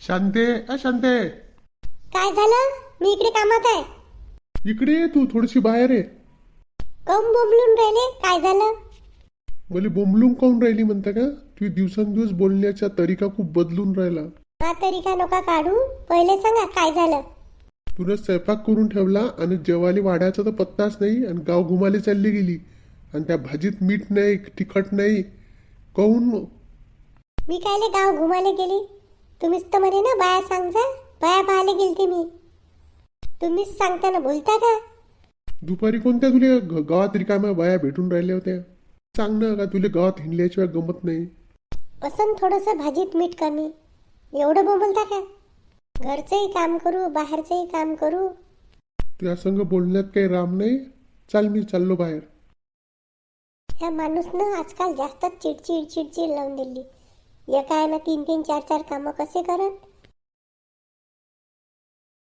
शांते अ शांते. काय झालं? मी इकडे कामात आहे. इकडे ये तू थोडीशी बाहेर आहे कम बोंबलून राहिले? काय झालं? मला बोंबलून काऊन राहिली म्हणता का? तू दिवसेंदिवस बोलण्याचा तरीका खूप बदलून राहिला. हा तरी का नका काढू. पहिले सांगा काय झालं? तुला स्वयंपाक करून ठेवला आणि जेवायला वाढायचा तर पत्ताच नाही आणि गाव घुमाले चालली गेली. आणि त्या भाजीत मीठ नाही तिखट नाही. काऊन? मी कायले गाव घुमायला गेली? तुम्हीच तर म्हणे ना बाया सांगजा बाया पाहायला गेलती मी. तुम्हीच सांगता ना बोलता का? दुपारी कोणत्या तुला ग- गावात रिकाम्या बाया भेटून राहिल्या होत्या? सांग ना का तुला गावात हिंडल्याशिवाय गमत नाही? असं थोडंसं भाजीत मीठ कमी. एवढं बोलता का? घरचंही काम करू बाहेरचंही काम करू. तुझ्या संग बोलण्यात काही राम नाही? चाल मी चाललो बाहेर. ह्या माणूसनं आजकाल जास्त चिडचिड चिडचिड लावून दिली. एका ना तीन तीन चार चार कामं कसे करत?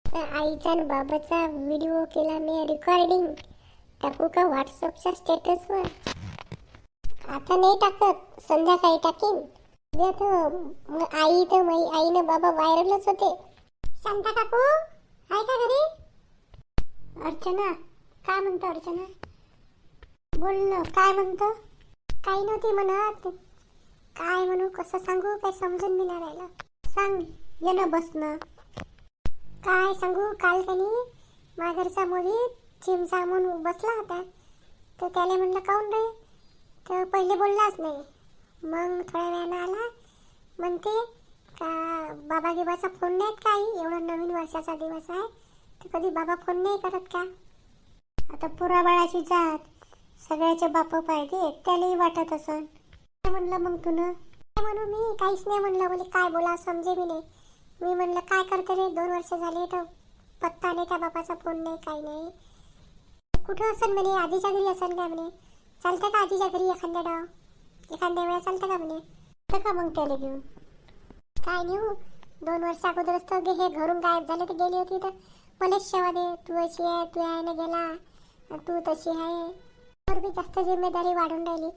आईचा आणि बाबाचा व्हिडिओ केला मी रेकॉर्डिंग टाकू का व्हॉट्सअपच्या स्टेटसवर आता नाही टाकत संध्याकाळी टाकीन. उद्या तर मग आई तर माई आई ना बाबा व्हायरलच होते. शांता काकू आहे का घरी? अर्चना काय म्हणतो अर्चना? बोल ना काय म्हणतो? काही नव्हती म्हणत. काय म्हणू कसं सांगू? काय समजून मी नाही राहिलं. सांग येणं बसणं काय सांगू? काल त्यांनी माघरचा मुली चिमचा म्हणून बसला होता. तर त्याला म्हणलं काऊन रे? तर पहिले बोललाच नाही. मग थोड्या वेळानं आला. म्हणते का बाबा गिबाचा फोन नाहीत काही एवढा नवीन वर्षाचा दिवस आहे. तर कधी बाबा फोन नाही करत का? आता पुरा बाळाची जात. सगळ्याचे बाप पाहिजे त्यालाही वाटत असन. म्हणलं मग तुनं काय हो म्हणू मी काहीच नाही म्हणलं बोले. काय बोला समजे मी नाही. मी म्हणलं काय करते रे? दोन वर्ष झाले तर पत्ता नाही त्या बापाचा फोन नाही काही नाही. कुठं असेल म्हणे? आधीच्या घरी असेल काय म्हणे? चालतं का आधीच्या घरी एखाद्या डाव? एखाद्या वेळा चालतं का म्हणे? तर का मग त्याला घेऊन? काय नेऊ हो. दोन वर्ष अगोदरच तर गे- हे घरून गायब झाले तर गेली होती तर मलाच शेवा दे. तू अशी आहे तू आहे ना गेला. तू तशी आहे. तर बी जास्त जिम्मेदारी वाढून राहिली.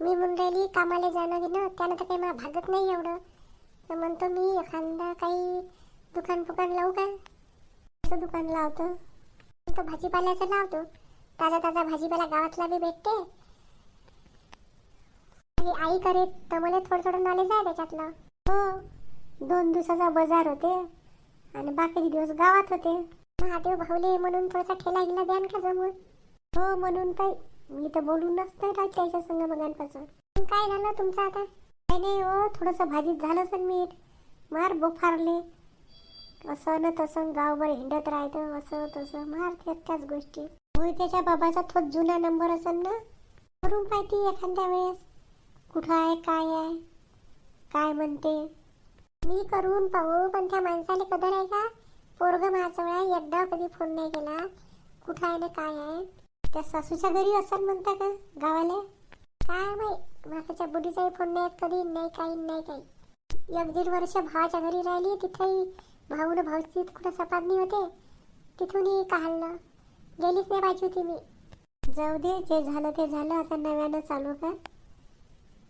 मी म्हणून राहिली कामाला जाणं घेणं त्यानं तर काही मला भागत नाही एवढं. तर म्हणतो मी एखादा काही दुकान फुकान लावू का? असं दुकान लावतो. तो भाजीपाल्याचं लावतो. ताजा ताजा भाजीपाला गावातला बी भेटते. आणि आई करे तर मला थोडं थोडं नॉलेज आहे त्याच्यातलं. हो दोन दिवसाचा बाजार होते. आणि बाकीचे दिवस गावात होते. महादेव भावले म्हणून थोडासा ठेला गिला द्यान का जमून? हो म्हणून काही मी तर बोलूनच नाही राहत त्याच्या संग मगांपासून. काय झालं तुमचं आता? काही नाही हो थोडंसं भाजीत झालं सर मीठ. मार बोफारले. असं ना तसं गावभर हिंडत राहतं असं तसं. मार त्याच त्याच गोष्टी. होय त्याच्या बाबाचा थोड जुना नंबर असेल ना? करून पाहिजे एखाद्या वेळेस. कुठं आहे काय आहे? काय म्हणते? मी करून पाहू पण त्या माणसाला कदर आहे का? पोरग माझा एकदा कधी फोन नाही केला. कुठं आहे ना काय आहे? त्या सासूच्या घरी असेल म्हणता का गावाला? काय माहीत माकाच्या बुढीचाही फोन नाही कधी नाही काही नाही काही. एक दीड वर्ष भावाच्या घरी राहिली तिथेही भाऊ न भाऊची कुठं सपादनी होते तिथूनही काढलं गेलीच नाही पाहिजे होती मी. जाऊ दे जे झालं ते झालं आता नव्यानं चालू कर.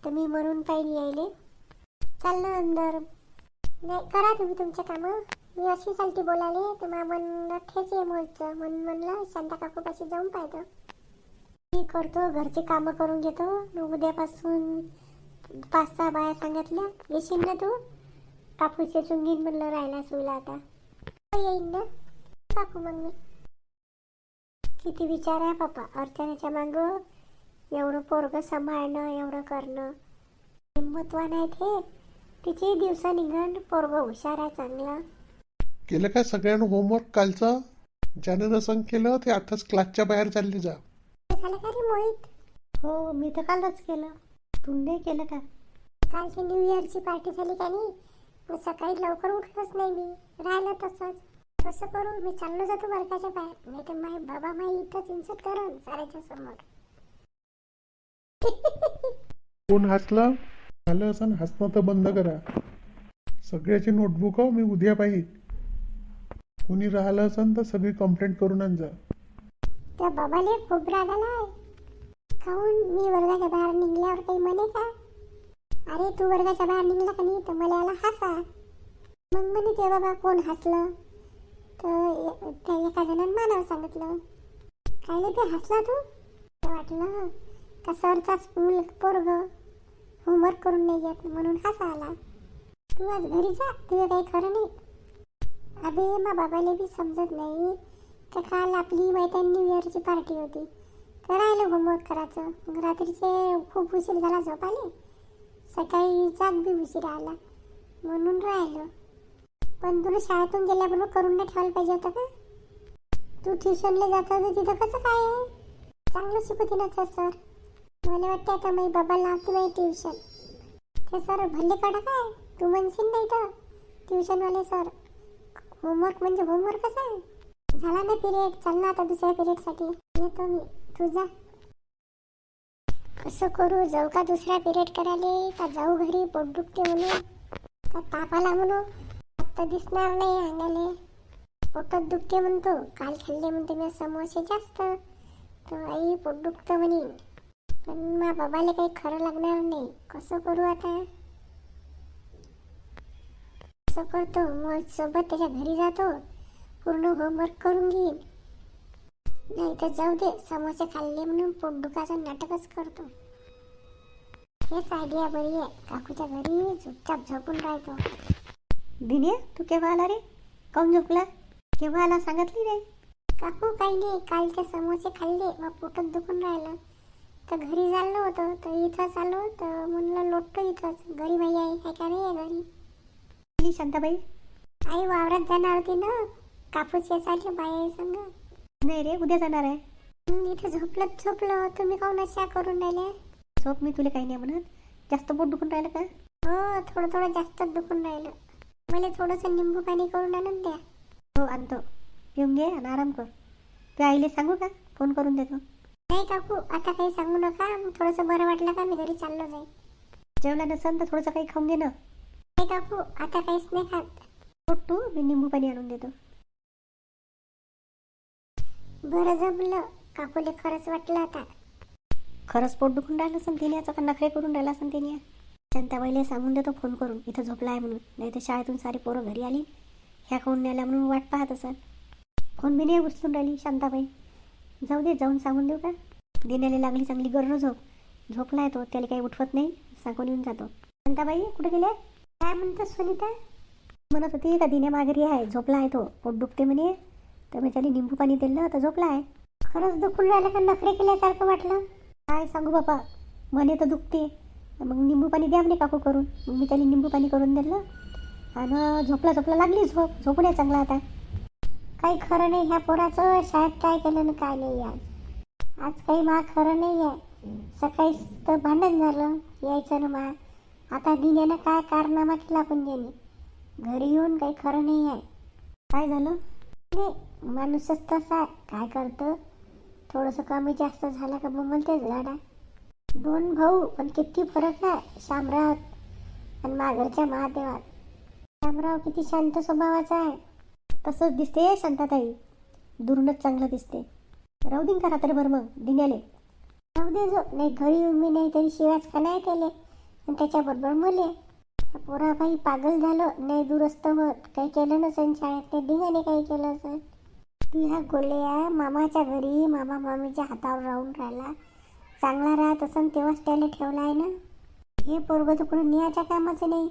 तर मी म्हणून पाहिजे यायले. चाललं अंदर. नाही करा तुम्ही तुमच्या कामं. मी अशी चालती बोलाले तर मला म्हणत आहे मोलचं. म्हणून म्हणलं शांता काकूपाशी जाऊन पाहतो. मी करतो घरचे कामं करून घेतो. मग उद्यापासून पाच सहा बाया सांगितल्या येशील ना तू? काकूचे चुंगीन म्हणलं राहायला सुला आता. येईन ना? काकू मग मी. किती विचार आहे पापा अर्चनाच्या मागं एवढं पोरग सांभाळणं एवढं करणं. हिंमतवान आहे ते तिचे दिवसा निघण पोरग हुशार आहे चांगलं. केलं का सगळ्यांना होमवर्क कालचं ज्यानं नसंग केलं ते आताच क्लासच्या बाहेर चालले जा. झालं का रे मोहित? हो मी तर कालच केलं. तू नाही केलं का? कालची न्यू इयरची पार्टी झाली का नाही? मग सकाळी लवकर उठलोच नाही मी. राहिलं तसंच. कसं करू? मी चाललो जातो वर्गाच्या बाहेर. नाही तर माई बाबा माई इथंच इन्सर्ट करून साऱ्याच्या समोर. कोण हसलं? झालं असं हसणं तर बंद करा. सगळ्याची नोटबुक मी उद्या पाहिजे कुणी राहिलं असेल तर सगळी कंप्लेंट करून आण जा. त्या बाबाले खूप राग आलाय काहून? मी वर्गाच्या बाहेर निघल्यावर काही म्हणे का? अरे तू वर्गाच्या बाहेर निघला का नाही तर मला आला हसा. मग म्हणे ते बाबा कोण हसलं? तर त्या एका जणांना मानावर सांगितलं. काय ते हसला तू? वाटलं का सरचा स्कूल पोरग होमवर्क करून नाही येत म्हणून हसा आला तू आज घरी जा तुझं काही खरं नाही. अबे मा बाबाला बी समजत नाही. तर काल आपली मैत्रीण न्यू इयरची पार्टी होती. तर राहिलं होमवर्क करायचं रात्रीचे खूप उशीर झाला झोप आले सकाळी जाग बी उशीर आला. म्हणून राहिलं. पण तुला शाळेतून गेल्याबरोबर करून नाही ठेवायला पाहिजे होतं का? तू ट्युशनला जात होती तिथं कसं काय आहे? चांगलं शिकवते ना सर मला वाटतं आता माझी बाबा लावते माझी ट्युशन ते सर भल्ले काढा काय? तू म्हणशील नाही तर. ट्युशनवाले सर होमवर्क म्हणजे होमवर्क कसं आहे? झाला ना पिरियड चल ना आता दुसऱ्या पिरियडसाठी येतो मी. तुझा कसं करू. जाऊ का दुसरा पिरियड करायला? का जाऊ घरी? पोट दुखते म्हणून. का ताप आला म्हणून? आता दिसणार नाही अंगाले. पोटात दुखते म्हणतो. काल खाल्ले म्हणते मी समोसे जास्त. तर आई पोट दुखतं म्हणे. पण मा बाबाला काही खरं लागणार नाही. कसं करू आता? कसं करतो मग सोबत त्याच्या घरी जातो. पूर्ण होमवर्क करून घेईन. नाही तर जाऊ दे समोसे खाल्ले म्हणून पोट दुखाचं नाटकच करतो. हेच आयडिया बरी आहे. काकूच्या घरी चुपचाप झोपून राहतो. दिने तू केव्हा आला रे? काऊन झोपला? केव्हा आला सांगितली नाही? काकू काही नाही. कालचे समोसे खाल्ले मग पोटात दुखून राहिलं. तर घरी चाललो होतो. तर इथंच आलो तर म्हणलं लोटतो इथंच. घरी बाई आहे काय नाही आहे घरी? गेली शांताबाई. आई वावरात जाणार होती ना? कापूस यासाठी बाई संग. नाही रे उद्या जाणार आहे. हं, इथं झोपलं झोपलं. तुम्ही काहून अशा करून राहिले? झोप मी तुला काही नाही म्हणत. जास्त पोट दुखून राहिलं का? हो थोडं थोडं जास्तच दुखून राहिलं. मला थोडंसं निंबू पाणी करून आणून द्या. हो आणतो. येऊन घे आणि आराम कर. तू आईले सांगू का? फोन करून देतो. नाही काकू आता काही सांगू नका. मग थोडंसं बरं वाटलं का मी घरी चाललो जाईल जेवला नसेल तर थोडंसं काही खाऊन घे ना. नाही काकू आता काहीच नाही खात. पोटू मी निंबू पाणी आणून देतो. बरं जमलं. काकूले खरंच वाटलं आता. खरंच पोट दुखून राहिलं असेल तिने याचा का नखरे करून राहिला असं तिने शांताबाईला सांगून देतो फोन करून. इथं झोपला आहे म्हणून. नाही तर शाळेतून सारी पोरं घरी आली. ह्या खाऊन न्यायला म्हणून वाट पाहत असेल फोन बी नाही उचलून राहिली शांताबाई. जाऊ दे जाऊन सांगून देऊ का? दिण्याला लागली चांगली गरज हो. झोप झोपला आहे तो. त्याला काही उठवत नाही. सांगून येऊन जातो. शांताबाई कुठे गेले काय म्हणतात सुनीता? म्हणत होती का दिने माघारी आहे झोपला आहे तो. पोट दुखते म्हणे. तर मी त्याला निंबू पाणी दिलं तर झोपला आहे. खरंच दुखून राहिलं का? नखरे केल्यासारखं वाटलं. काय सांगू बापा म्हणे तर दुखते. मग निंबू पाणी द्या म्हणे काकू करून. मग मी त्याला निंबू पाणी करून दिलं. आणि झोपला झोपला लागली झोप. झोपून आहे चांगला आता. काही खरं नाही ह्या पोराचं शाळेत काय केलं ना काय नाही आज. आज काही मा खरं नाही आहे. सकाळीच तर भांडण झालं. यायचं ना मा. आता दिल्यानं काय कारनामा केला पण घरी येऊन काही खरं नाही आहे. काय झालं? नाही माणूसच तसा काय करतं? थोडंसं कमी जास्त झालं का मग म्हणतेच गाडा दोन भाऊ पण किती फरक आहे शामराव आणि माघरच्या महादेवात. शामराव किती शांत स्वभावाचा आहे. तसंच दिसते शांताताई. दुरूनच चांगलं दिसते. राहू दिन का रात्रभर मग? दिन्याले. राहू दे जो. नाही घरी येऊन मी नाही तरी शिवाच का नाही केले. आणि त्याच्याबरोबर मुले. पोराबाई पागल झालं नाही दुरुस्त होत. काही केलं नसेल शाळेत नाही धिंगाने काही केलं असेल. तू ह्या गोल्या मामाच्या घरी मामा मामीच्या हातावर राहून राहिला. चांगला राहत असन तेव्हाच त्याला ठेवला आहे ना? हे पोरग तर कोणी न्यायच्या कामाचं नाही.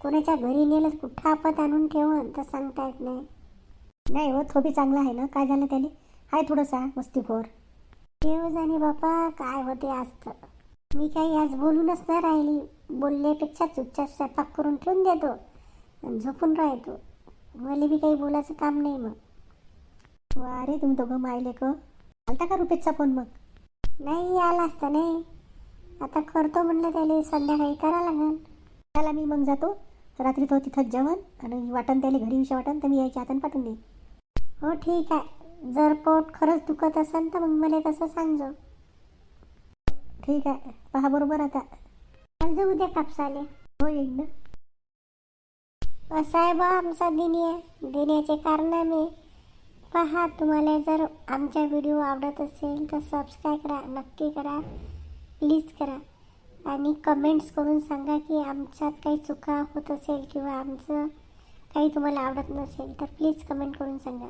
कोणाच्या घरी नेलं कुठं आपत आणून ठेवून तर सांगता येत नाही. नाही हो थोबी चांगला आहे ना? काय झालं त्याने आहे थोडासा मस्तीखोर देव हो जाणे बापा काय होते असतं मी काही आज बोलूनच नाही राहिली. बोलल्यापेक्षा चुपचाप स्वयंपाक करून ठेवून देतो. आणि झोपून राहतो. मला बी काही बोलायचं काम नाही मग. वा अरे तुम्ही दोघं मायले क. आलता का रुपेशचा फोन मग? नाही आला असता नाही. आता करतो म्हणलं त्याला संध्याकाळी करा लागेल त्याला मी मग जातो. रात्री तो तिथंच जेवण आणि वाटण त्याला घरी विषय वाटण तर मी यायच्या हाताने पाठवून देईन. हो ठीक आहे. जर पोट खरंच दुखत असेल तर मग मला तसं सांगजो. ठीक आहे. पहा बरोबर आता. आज उद्या कापसाले. हो येईल ना. साहेब आमचा बा आमचा दिनिया दिन्याचे मी पहा तुम्हाला जर आमचा व्हिडिओ आवडत असेल तर सबस्क्राईब करा नक्की करा. प्लीज करा. आणि कमेंट्स करून सांगा की आमच्यात काही चुका होत असेल किंवा आमचं काही तुम्हाला आवडत नसेल तर प्लीज कमेंट करून सांगा.